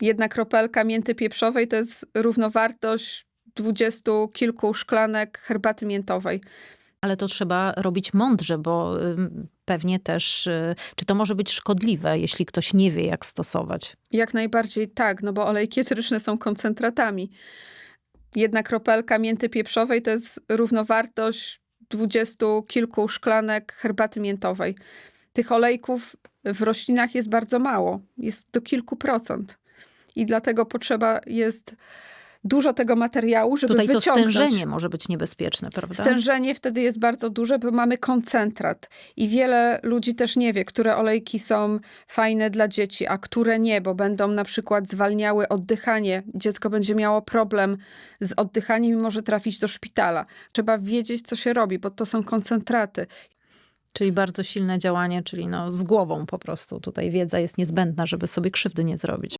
Jedna kropelka mięty pieprzowej to jest równowartość dwudziestu kilku szklanek herbaty miętowej. Ale to trzeba robić mądrze, bo pewnie też, y, czy to może być szkodliwe, jeśli ktoś nie wie, jak stosować. Jak najbardziej tak, no bo olejki eteryczne są koncentratami. Jedna kropelka mięty pieprzowej to jest równowartość dwudziestu kilku szklanek herbaty miętowej. Tych olejków w roślinach jest bardzo mało, jest do kilku procent. I dlatego potrzeba jest dużo tego materiału, żeby Tutaj to wyciągnąć. stężenie może być niebezpieczne, prawda? Stężenie wtedy jest bardzo duże, bo mamy koncentrat. I wiele ludzi też nie wie, które olejki są fajne dla dzieci, a które nie, bo będą na przykład zwalniały oddychanie. Dziecko będzie miało problem z oddychaniem i może trafić do szpitala. Trzeba wiedzieć, co się robi, bo to są koncentraty. Czyli bardzo silne działanie, czyli no z głową po prostu. Tutaj wiedza jest niezbędna, żeby sobie krzywdy nie zrobić.